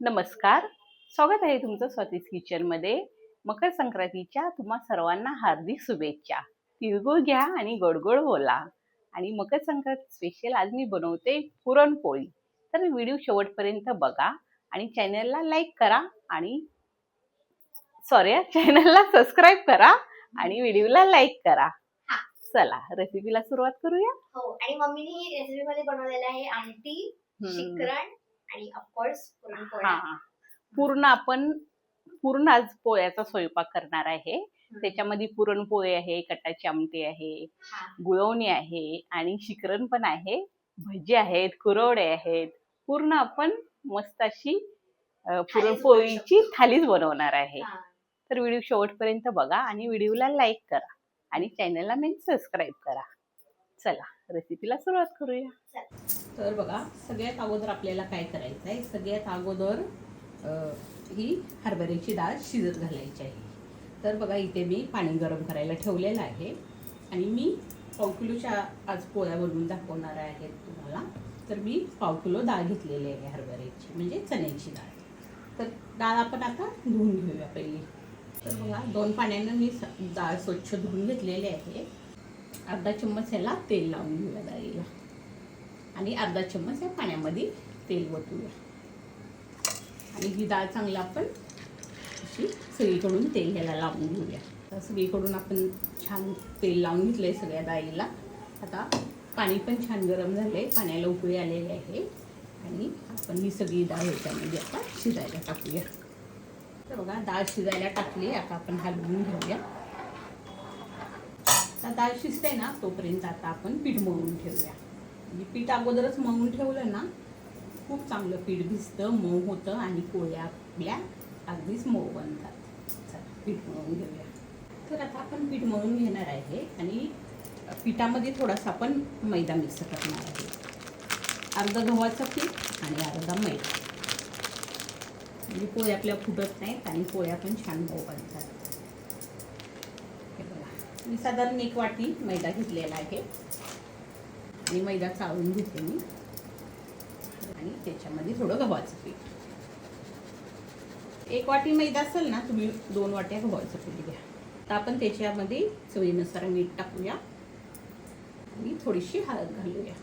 नमस्कार. स्वागत आहे तुमचं स्वातीस किचनमध्ये. मकर संक्रांतीच्या तुम्हा सर्वांना हार्दिक शुभेच्छा. तिळगुळ घ्या आणि गोडगोड बोला. आणि मकर संक्रांत स्पेशल आज मी बनवते पुरणपोळी. तर व्हिडिओ शेवटपर्यंत बघा आणि चॅनलला लाईक करा आणि सॉरी चॅनलला सबस्क्राईब करा आणि व्हिडिओला लाईक करा. हा. चला रेसिपीला सुरुवात करूया. हो आणि मम्मीने ही रेसिपी मध्ये बनवलेलं आहे आमटी. शिकरण आणि ऑफकोर्स पुरणपोळ्या हा पूर्ण आपण पूर्ण आज पोळ्याचा स्वयंपाक करणार आहे. त्याच्यामध्ये पुरणपोळी आहे कटाची आमटी आहे. गुळवणी आहे आणि शिकरण पण आहे. भजी आहेत कुरवडे आहेत. पूर्ण आपण मस्त अशी पुरणपोळीची थालीच बनवणार आहे. तर व्हिडिओ शेवटपर्यंत बघा आणि व्हिडिओला लाईक करा आणि चॅनलला मेन सबस्क्राईब करा. चला रेसिपीला सुरुवात करूया. तर बघा सगळ्यात अगोदर आपल्याला काय करायचं आहे? सगळ्यात अगोदर ही हरभऱ्याची डाळ शिजत घालायची आहे. तर बघा इथे मी पाणी गरम करायला ठेवलेलं आहे. आणि मी पाव किलोच्या आज पोळ्या बनवून दाखवणार आहेत तुम्हाला. तर मी पाव किलो डाळ घेतलेली आहे हरभऱ्याची म्हणजे चण्याची डाळ. तर डाळ आपण आता धुवून घेऊया पहिली. तर बघा दोन पाण्यानं मी स- डाळ स्वच्छ धुवून घेतलेली आहे. अर्धा चम्मच ह्याला तेल लावून घेऊया डाळीला. आणि अर्धा चम्मच या पाण्यामध्ये तेल वतूया आणि ही डाळ चांगलं आपण अशी सगळीकडून तेल ह्याला लावून घेऊया. तर सगळीकडून आपण छान तेल लावून घेतलं आहे सगळ्या डाळीला. आता पाणी पण छान गरम झालं आहे पाण्याला उकळी आलेली आहे. आणि आपण ही सगळी डाळ ह्याच्यामध्ये आता शिजायला टाकूया. तर बघा डाळ शिजायला टाकली. आता आपण हलवून घेऊया. आता डाळ शिजते ना तोपर्यंत आता आपण पीठ मळून ठेवूया. म्हणजे पीठ अगोदरच मळून ठेवलं ना खूप चांगलं पीठ भिजतं मऊ होतं आणि पोळ्या आपल्या अगदीच मऊ बनतात. चला पीठ मळून घेऊया. तर आता आपण पीठ मळून घेणार आहे आणि पिठामध्ये थोडासा आपण मैदा मिक्स करणार आहे. अर्धा गव्हाचं पीठ आणि अर्धा मैदा. म्हणजे पोळ्या आपल्या फुटत नाहीत आणि पोळ्या पण छान मऊ बनतात. हे बघा. मी साधारण एक वाटी मैदा घेतलेला आहे. आणि मैदा चाळून घेते मी. आणि त्याच्यामध्ये थोडं गव्हाचं पीठ. एक वाटी मैदा असेल ना तुम्ही दोन वाट्या गव्हाचं पीठ घ्या. तर आपण त्याच्यामध्ये चवीनुसार मीठ टाकूया. आणि थोडीशी हळद घालूया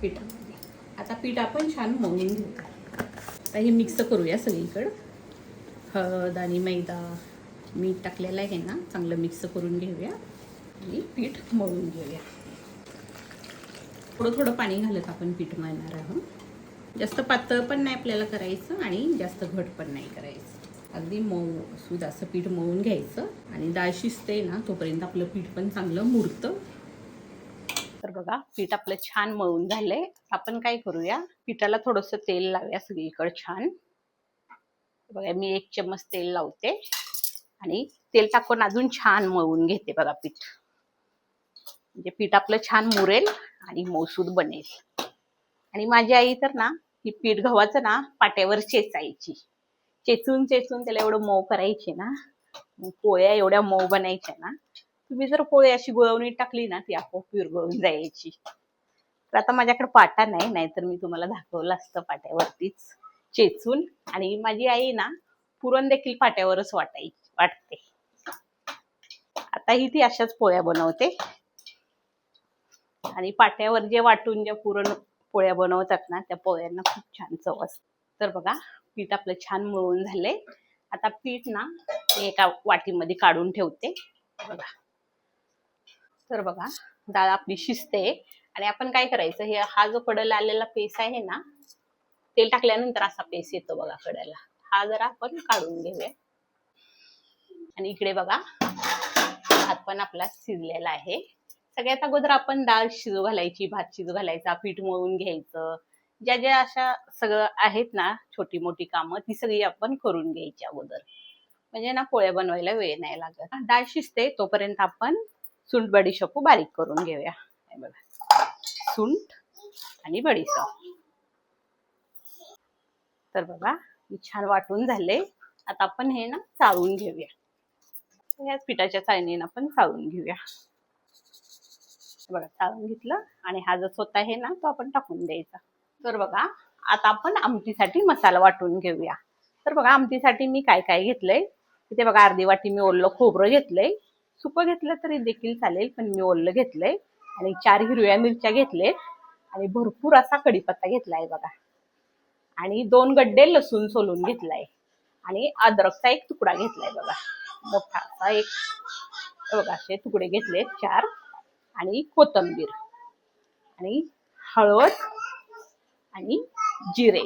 पिठामध्ये. आता पीठ आपण छान मळून घेऊया. आता हे मिक्स करूया सगळीकडं. हळद आणि मैदा मीठ टाकलेलं आहे ना चांगलं मिक्स करून घेऊया. आणि पीठ मळून घेऊया. थोडं थोडं पाणी घालत आपण पीठ मळणार आहोत. जास्त पातळ पण नाही आपल्याला करायचं आणि जास्त घट पण नाही करायचं. अगदी मऊ सुद्धा असं पीठ मळून घ्यायचं आणि डाळ शिजते ना तोपर्यंत आपलं पीठ पण चांगलं मुरतं. तर बघा पीठ आपलं छान मळून झालंय. आपण काय करूया पिठाला थोडंसं तेल लावूया सगळीकडे छान. बघा मी एक चम्मच तेल लावते आणि तेल टाकून अजून छान मळून घेते बघा पीठ. म्हणजे पीठ आपलं छान मुरेल आणि मौसूद बनेल. आणि माझी आई तर ना ही पीठ गव्हाचं ना पाट्यावर चेचायची. चेचून चेचून त्याला एवढं मऊ करायचे ना पोळ्या एवढ्या मऊ बनायच्या ना तुम्ही जर पोळी अशी गुळवणी टाकली ना ती आपोआप विरगळून जायची. तर आता माझ्याकडे पाटा नाही नाहीतर मी तुम्हाला दाखवलं असतं पाट्यावरतीच चेचून. आणि माझी आई ना पुरण देखील पाट्यावरच वाटायची वाटते. आता ही ती अशाच पोळ्या बनवते. आणि पाट्यावर जे वाटून ज्या पुरण पोळ्या बनवतात ना त्या पोळ्यांना खूप छान चव असते. तर बघा पीठ आपलं छान मळून झालंय आता पीठ ना एका वाटीमध्ये काढून ठेवते. बघा. तर बघा डाळ आपली शिजते. आणि आपण काय करायचं हे हा जो कडला आलेला पेस आहे ना तेल टाकल्यानंतर असा पेस येतो बघा कडेला. हा जरा आपण काढून घेऊया. आणि इकडे बघा भात पण आपला शिजलेला आहे. सगळ्यात अगोदर आपण डाळ शिजू घालायची भात शिजू घालायचा पीठ मळून घ्यायचं. ज्या ज्या अशा सगळं आहेत ना छोटी मोठी कामं ती सगळी आपण करून घ्यायची अगोदर. म्हणजे ना पोळ्या बनवायला वेळ नाही लागत. डाळ शिजते तोपर्यंत आपण सुंठ बडीशोपू बारीक करून घेऊया. बघा. सुंठ आणि बडीशोप तर बघा छान वाटून झाले. आता आपण हे ना चाळून घेऊया. याच पिठाच्या चाळणीनं आपण चाळून घेऊया. बघा चाळून घेतलं आणि हा जो स्वतः आहे ना तो आपण टाकून द्यायचा. तर बघा आता आपण आमटीसाठी मसाला वाटून घेऊया. तर बघा आमटीसाठी मी काय काय घेतलंय? तिथे बघा अर्धी वाटी मी ओललं खोबरं घेतलंय. सुकं घेतलं तरी देखील चालेल पण मी ओलं घेतलंय. आणि चार हिरव्या मिरच्या घेतलेत. आणि भरपूर असा कढीपत्ता घेतलाय बघा. आणि दोन गड्डे लसूण सोलून घेतलाय. आणि अद्रकचा एक तुकडा घेतलाय बघा. मोठा असा एक बघा असे तुकडे घेतलेत चार. आणि कोथंबीर. आणि हळद आणि जिरे.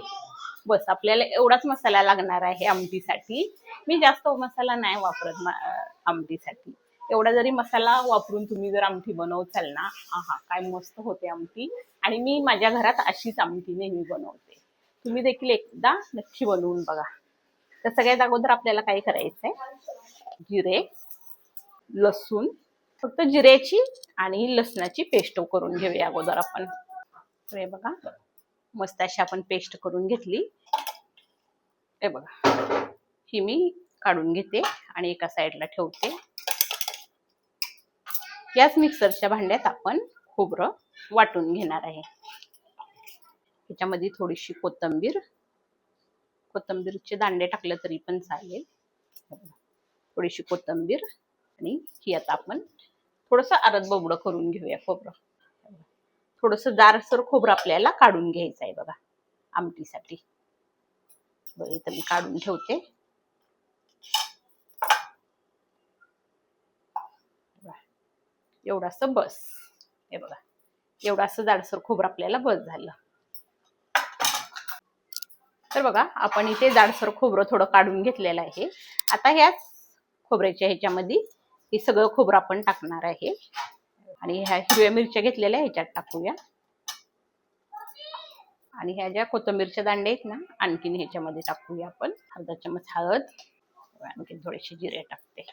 बस आपल्याला एवढाच मसाला लागणार आहे आमटीसाठी. मी जास्त मसाला नाही वापरत मा- आमटीसाठी. एवढा जरी मसाला वापरून तुम्ही जर आमटी बनवचाल ना आहा काय मस्त होते आमटी. आणि मी माझ्या घरात अशीच आमटी नेहमी बनवते. तुम्ही देखील एकदा नक्की बनवून बघा. तर सगळ्यात अगोदर आपल्याला काय करायचंय? जिरे लसूण फक्त जिऱ्याची आणि लसणाची पेस्ट करून घेऊया अगोदर आपण. हे बघा मस्त अशी आपण पेस्ट करून घेतली. हे बघा ही मी काढून घेते आणि एका साईडला ठेवते. याच मिक्सरच्या भांड्यात आपण खोबरं वाटून घेणार आहे. त्याच्यामध्ये थोडीशी कोथंबीर कोथंबीरचे दांडे टाकले तरी पण चालेल. थोडीशी कोथंबीर आणि ही आता आपण थोडस आरद बबडं करून घेऊया खोबरं. थोडस जारसर खोबरं आपल्याला काढून घ्यायचं आहे बघा आमटीसाठी. बरं इथं मी काढून ठेवते. एवढास बस. हे बघा एवढास जाडसर खोबरं आपल्याला बस झालं. तर बघा आपण इथे जाडसर खोबरं थोडं काढून घेतलेलं आहे. आता ह्याच खोबऱ्याच्या ह्याच्यामध्ये हे सगळं खोबरं आपण टाकणार आहे. आणि ह्या हिरव्या मिरच्या घेतलेल्या ह्याच्यात टाकूया. आणि ह्या ज्या कोथिंबीरच्या दांडे आहेत ना आणखीन ह्याच्यामध्ये टाकूया आपण. अर्धा चमच हळद. आणखी थोडेसे जिरे टाकते.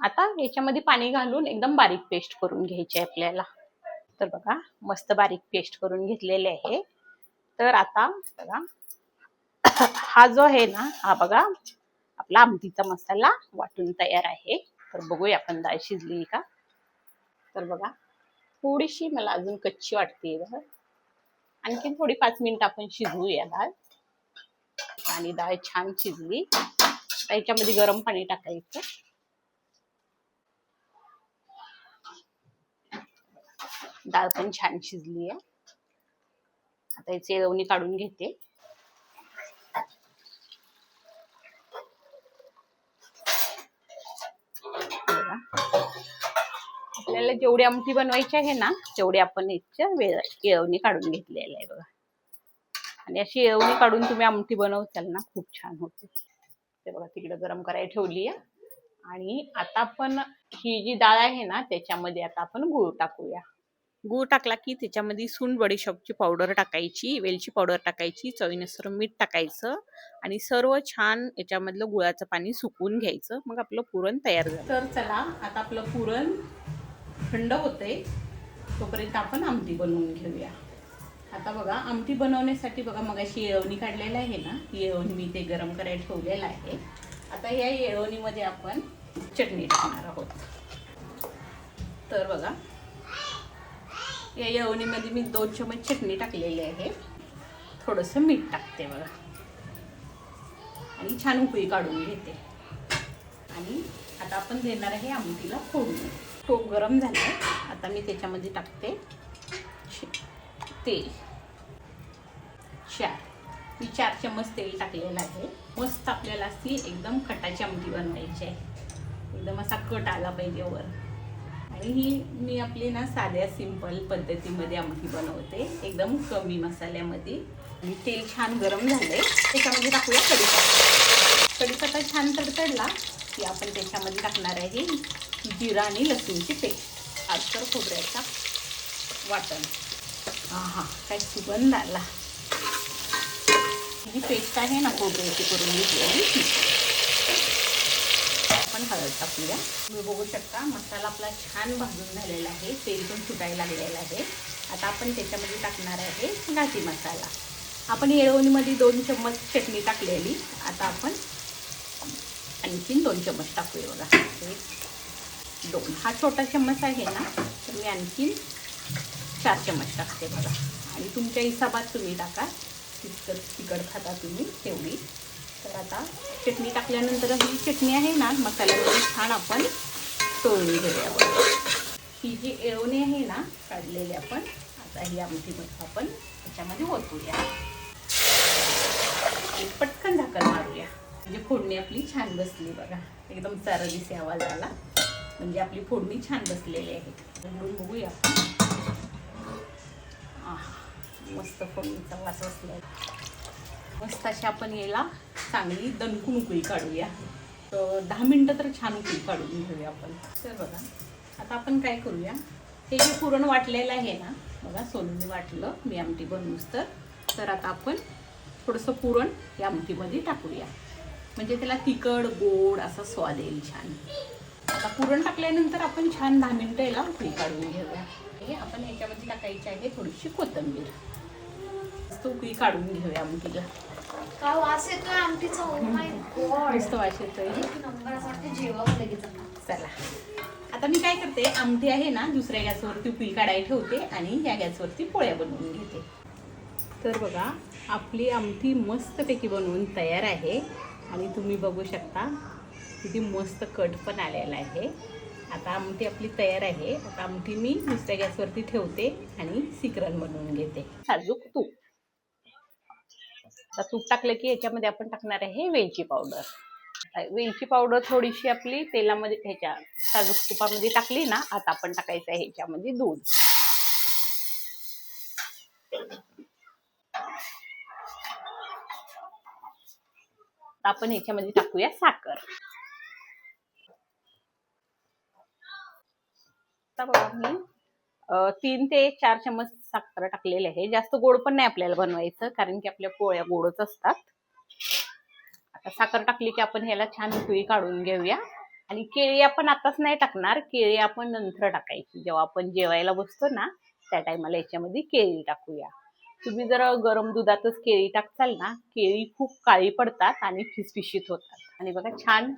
आता याच्यामध्ये पाणी घालून एकदम बारीक पेस्ट करून घ्यायची आहे आपल्याला. तर बघा मस्त बारीक पेस्ट करून घेतलेले आहे. तर आता बघा हा जो आहे ना हा बघा आपला आमटीचा मसाला वाटून तयार आहे. तर बघूया आपण डाळ शिजली का? तर बघा थोडीशी मला अजून कच्ची वाटते बघा. आणखीन थोडी पाच मिनिट आपण शिजवूया डाळ. आणि डाळ छान शिजली. त्याच्यामध्ये गरम पाणी टाकायचं. डाळ पण छान शिजली आहे. आता याची लवणी काढून घेते. बघा. आपल्याला जेवढी आमटी बनवायची आहे ना तेवढी आपण याच्या वेळ येळवणी काढून घेतलेलं आहे बघा. आणि अशी येळवणी काढून तुम्ही आमटी बनवताल ना खूप छान होते. ते बघा तिकडे गरम करायला ठेवली आहे. आणि आता आपण ही जी डाळ आहे ना त्याच्यामध्ये आता आपण गूळ टाकूया. गूळ टाकला की त्याच्यामध्ये सून बडीशॉपची पावडर टाकायची वेलची पावडर टाकायची चवीनुसार मीठ टाकायचं आणि सर्व छान याच्यामधलं गुळाचं पाणी सुकवून घ्यायचं. मग आपलं पुरण तयार झालं. तर चला आता आपलं पुरण थंड होते तोपर्यंत आपण आमटी बनवून घेऊया. आता बघा आमटी बनवण्यासाठी बघा मग अशी येळवणी काढलेलं आहे ना? येळवणी मी ते गरम करायला ठेवलेलं आहे. आता या येळवणीमध्ये आपण चटणी टाकणार आहोत. तर बघा या यवणीमध्ये मी दोन चमच चटणी टाकलेली आहे. थोडंसं मीठ टाकते बघा. आणि छान उकळी काढून घेते. आणि आता आपण देणार आहे आमटीला फोडून खूप गरम झालं आता मी त्याच्यामध्ये टाकते तेल. चार. मी चार चम्मच तेल टाकलेलं आहे. मस्त आपल्याला अशी एकदम कटाची आमटी बनवायची आहे. एकदम असा कट आला पाहिजे वर. आणि ही मी आपली ना साध्या सिंपल पद्धतीमध्ये आमटी बनवते. एकदम कमी मसाल्यामध्ये. आणि तेल छान गरम झालंय. त्याच्यामध्ये टाकूया कढीपत्ता. कढीपत्ता छान तडतडला की आपण त्याच्यामध्ये टाकणार आहे जिरा आणि लसूणची पेस्ट. आजकर खोबऱ्याचा वाटण. हा काय सुगंध आला. ही पेस्ट आहे ना खोबऱ्याची करून घेतली आपण हळद टाकूया. तुम्ही बघू शकता मसाला आपला छान भाजून झालेला आहे. तेल पण सुटायला लागलेलं आहे. आता आपण त्याच्यामध्ये टाकणार आहे घाटी मसाला. आपण येळवणीमध्ये दोन चम्मच चटणी टाकलेली. आता आपण आणखीन दोन चम्मच टाकूया बघा. एक दोन. हा छोटा चम्मच आहे ना तर मी आणखीन चार चम्मच टाकते बघा. आणि तुमच्या हिसाबात तुम्ही टाका. तितकं तिखट खाता तुम्ही तेवढी. तर आता चटणी टाकल्यानंतर ही चटणी आहे ना मसाल्यामध्ये छान आपण तळून घेऊया ही जी एळवणी आहे ना काढलेली आपण आता ही आमटीमध्ये आपण त्याच्यामध्ये ओतूया. एक पटकन झाकण मारूया. म्हणजे फोडणी आपली छान बसली बघा. एकदम चारा दिसे आवाज आला म्हणजे आपली फोडणी छान बसलेली आहे. बघूया आपण. आहा, मस्त फोडणीचा वास बसला मस्त अशी आपण याला चांगली दणकून उकळी काढूया. तर दहा मिनटं तर छान उकळी काढून घेऊया आपण. तर बघा आता आपण काय करूया? हे जे पुरण वाटलेलं आहे ना बघा सोनूने वाटलं मी आमटी बनवूस तर. तर आता आपण थोडंसं पुरण या आमटीमध्ये टाकूया. म्हणजे त्याला तिखट गोड असा स्वाद येईल छान. आता पुरण टाकल्यानंतर आपण छान दहा मिनटं याला उकळी काढून घेऊया. हे आपण ह्याच्यामध्ये टाकायची आहे थोडीशी कोथिंबीर. उकळी काढून घेऊया आमटीला. का वास येतोय आमटीचा ओ माय गॉड मस्त वास येतोय. एक नंबर असं वाटतं जेवावं लगेच आता. चला. आता मी काय करते आमटी आहे ना दुसऱ्या गॅसवरती उकळी काढायला ठेवते आणि ह्या गॅसवरती पोळ्या बनवून घेते. तर बघा आपली आमटी मस्तपैकी बनवून तयार आहे. आणि तुम्ही बघू शकता किती मस्त कट पण आलेला आहे. आता आमटी आपली तयार आहे. आता आमटी मी दुसऱ्या गॅसवरती ठेवते आणि सिकरण बनवून घेते. साजूक तूप आता तूप टाकलं की याच्यामध्ये आपण टाकणार आहे वेलची पावडर. वेलची पावडर थोडीशी आपली तेलामध्ये ह्याच्या साजूक तुपामध्ये टाकली ना आता आपण टाकायचं आहे ह्याच्यामध्ये दूध. आपण ह्याच्यामध्ये टाकूया साखर. मी तीन ते चार चमच साखर टाकलेले आहे. जास्त गोड पण नाही आपल्याला बनवायचं कारण की आपल्या पोळ्या गोडच असतात. आता साखर टाकली की आपण ह्याला छान उकळी काढून घेऊया. आणि केळी आपण आताच नाही टाकणार केळी आपण नंतर टाकायची. जेव्हा आपण जेवायला बसतो ना त्या टायमाला याच्यामध्ये केळी टाकूया. तुम्ही जर गरम दुधातच केळी टाकचाल ना केळी खूप काळी पडतात आणि फिसफिशीत होतात. आणि बघा छान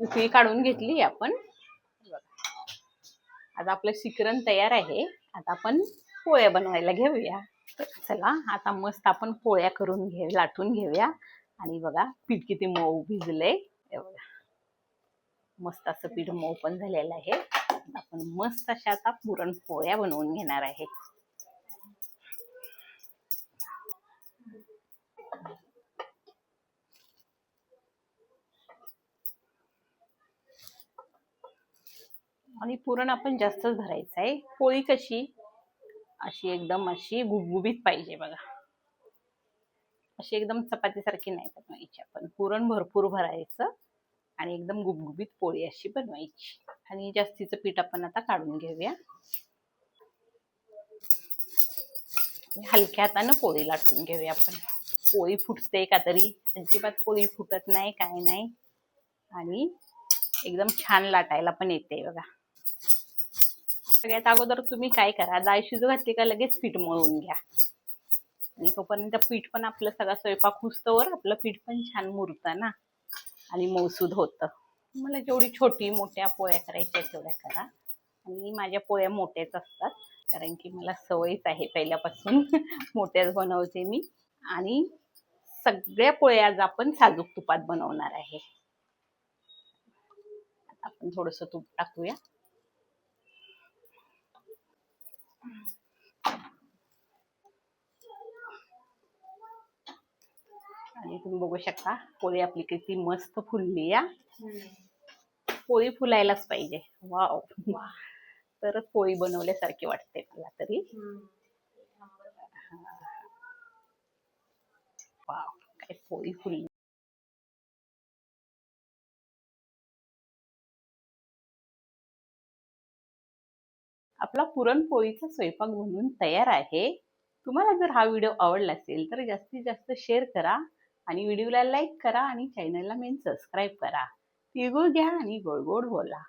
उकळी काढून घेतली आपण. बघा. आता आपलं शिकरण तयार आहे. आता आपण पोळ्या बनवायला घेऊया. तर चला आता मस्त आपण पोळ्या करून घे लाटून घेऊया. आणि बघा पीठ किती मऊ भिजलंय. हे बघा. मस्त असं पीठ मऊ पण झालेलं आहे. आपण मस्त अशा आता पुरण पोळ्या बनवून घेणार आहे. आणि पुरण आपण जास्तच भरायचं आहे. पोळी कशी? अशी एकदम अशी गुबगुबीत पाहिजे बघा. अशी एकदम चपातीसारखी नाही बनवायची आपण. पुरण भरपूर भरायचं आणि एकदम गुबगुबीत पोळी अशी बनवायची. आणि जास्तीचं पीठ आपण आता काढून घेऊया. हलक्या हातानं पोळी लाटून घेऊया आपण. पोळी फुटते का तरी अजिबात पोळी फुटत नाही काय नाही. आणि एकदम छान लाटायला पण येते बघा. सगळ्यात अगोदर तुम्ही काय करा डाळ शिजू घातली का लगेच पीठ मळून घ्या. आणि तोपर्यंत पीठ पण आपलं सगळा स्वयंपाक हुसतोवर आपलं पीठ पण छान मुरतं ना. आणि मौसूद होतं. मला जेवढी छोटी मोठ्या पोळ्या करायच्या तेवढ्या करा. आणि माझ्या पोळ्या मोठ्याच असतात कारण की मला सवयच आहे पहिल्यापासून मोठ्याच बनवते मी. आणि सगळ्या पोळ्या आज आपण साजूक तुपात बनवणार आहे. आपण थोडस तूप टाकूया. आणि तुम्ही बघू शकता पोळी आपली किती मस्त फुलली या. पोळी फुलायलाच पाहिजे. वाव. तर पोळी बनवल्यासारखी वाटते मला तरी. वाव काय पोळी फुलली. आपला पुरणपोळीचा स्वयंपाक बनवून तयार आहे. तुम्हाला जर हा व्हिडिओ आवडला असेल तर जास्तीत जास्त शेअर करा आणि व्हिडिओला लाईक करा आणि चॅनलला मेन सबस्क्राईब करा. तिळगुळ घ्या आणि गोड गोड बोला.